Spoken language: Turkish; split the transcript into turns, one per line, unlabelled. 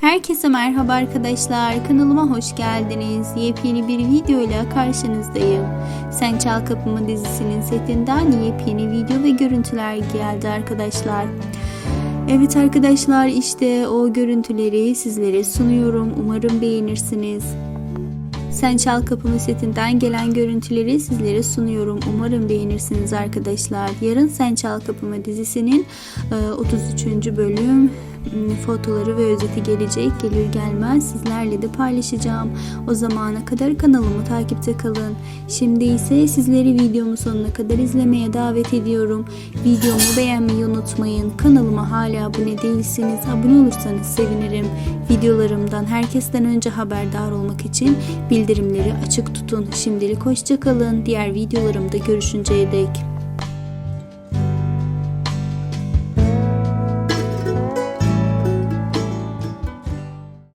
Herkese merhaba arkadaşlar. Kanalıma hoş geldiniz. Yepyeni bir video ile karşınızdayım. Sen Çal Kapımı dizisinin setinden yepyeni video ve görüntüler geldi arkadaşlar. Evet arkadaşlar işte o görüntüleri sizlere sunuyorum. Umarım beğenirsiniz. Sen Çal Kapımı setinden gelen görüntüleri sizlere sunuyorum. Umarım beğenirsiniz arkadaşlar. Yarın Sen Çal Kapımı dizisinin e, 33. bölüm m, fotoları ve özeti gelecek. Gelir gelmez sizlerle de paylaşacağım. O zamana kadar kanalımı takipte kalın. Şimdi ise sizleri videomun sonuna kadar izlemeye davet ediyorum. Videomu beğenmeyi unutmayın. Kanalıma hala abone değilseniz abone olursanız sevinirim. Videolarımdan herkesten önce haberdar olmak için bildirimleri açık tutun. Şimdilik hoşça kalın. Diğer videolarımda görüşünceye dek.